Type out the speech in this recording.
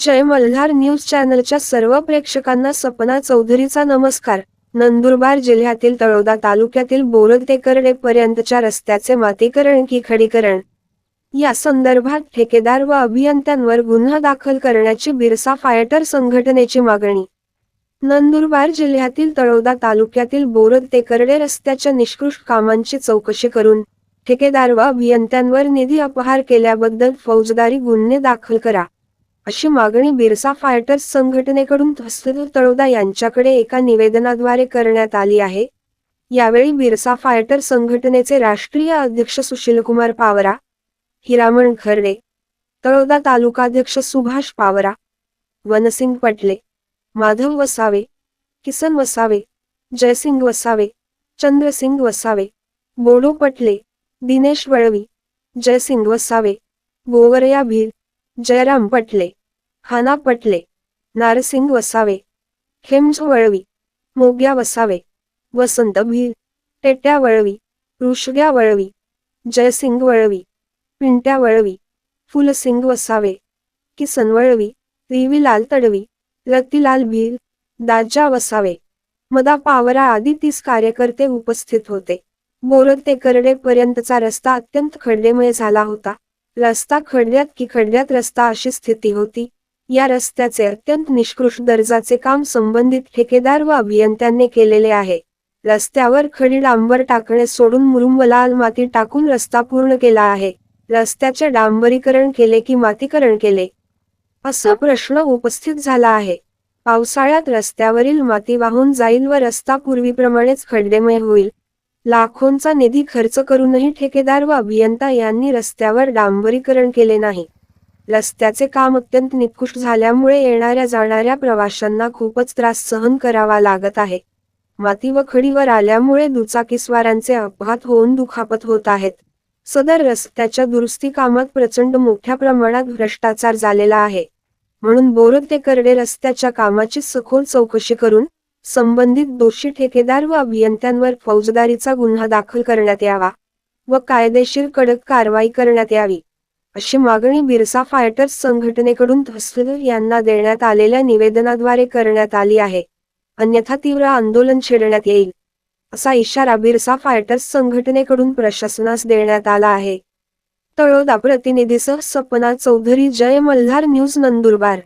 जय Malhar news चॅनलच्या सर्व प्रेक्षकांना सपना चौधरीचा नमस्कार. नंदुरबार जिल्ह्यातील तळोदा तालुक्यातील बोरद ते पर्यंतच्या रस्त्याचे मातीकरण की खडीकरण या संदर्भात ठेकेदार व अभियंत्यांवर गुन्हा दाखल करण्याची बिरसा फायटर संघटनेची मागणी. नंदुरबार जिल्ह्यातील तळोदा तालुक्यातील बोरद ते रस्त्याच्या निष्कृष्ट कामांची चौकशी करून ठेकेदार व अभियंत्यांवर निधी अपहार केल्याबद्दल फौजदारी गुन्हे दाखल करा. अशी मागणी बिरसा फायटर्स संघटनेकडून तहसील तळोदा यांच्याकडे एका निवेदनाद्वारे करण्यात आली आहे. यावेळी बिरसा फायटर संघटनेचे राष्ट्रीय अध्यक्ष सुशीलकुमार पावरा हिरामण खर्डे तळोदा तालुकाध्यक्ष सुभाष पावरा वनसिंग पटले माधव वसावे किसन वसावे जयसिंग वसावे चंद्रसिंग वसावे बोडो पटले दिनेश वळवी जयसिंग वसावे गोवरया भील जयराम पटले हाना पटले नारसिंग वसावे खेमज वळवी मोग्या वसावे वसंत भील टेट्या वळवी ऋषग्या वळवी जयसिंग वळवी पिंट्या वळवी फुलसिंग वसावे किसन वळवी रिवीलाल तडवी रतिलाल भील दाजा वसावे मदा पावरा आदी तीस कार्यकर्ते उपस्थित होते. बोरद ते करडे पर्यंतचा रस्ता अत्यंत खडलेमय झाला होता. रस्ता खडल्यात की खडल्यात रस्ता अशी स्थिती होती. या रस्त्याचे अत्यंत निष्कृष्ट दर्जाचे काम संबंधित ठेकेदार व अभियंत्यांनी केलेले आहे. रस्त्यावर खडी डांबर टाकणे सोडून मुरुम लाल माती टाकून रस्ता पूर्ण केला आहे. रस्त्याचे डांबरीकरण केले की मातीकरण केले? असा प्रश्न उपस्थित झाला आहे. पावसाळ्यात रस्त्यावरील माती वाहून जाईल व रस्ता पूर्वीप्रमाणेच खड्डेमय होईल. लाखोंचा निधी खर्च करूनही ठेकेदार व अभियंता यांनी रस्त्यावर डांबरीकरण केले नाही. रस्त्याचे काम अत्यंत निकृष्ट झाल्यामुळे येणाऱ्या जाणाऱ्या प्रवाशांना खूपच त्रास सहन करावा लागत आहे. माती व खडीवर आल्यामुळे दुचाकीस्वारांचे अपघात होऊन दुखापत होत आहेत. सदर रस्त्याच्या दुरुस्ती कामात प्रचंड मोठ्या प्रमाणात भ्रष्टाचार झालेला आहे. म्हणून बोरद ते करडे रस्त्याच्या कामाची सखोल चौकशी करून संबंधित दोषी ठेकेदार व अभियंत्यांवर फौजदारीचा गुन्हा दाखल करण्यात यावा व कायदेशीर कडक कारवाई करण्यात यावी अशी मागणी बिरसा फायटर्स संघटनेकडून तहसील यांना देण्यात आलेल्या निवेदनाद्वारे करण्यात आली आहे. अन्यथा तीव्र आंदोलन छेडण्यात येईल असा इशारा बिरसा फायटर्स संघटनेकडून प्रशासनास देण्यात आला आहे. तळोदा प्रतिनिधीसह सपना चौधरी जय मल्हार न्यूज नंदुरबार.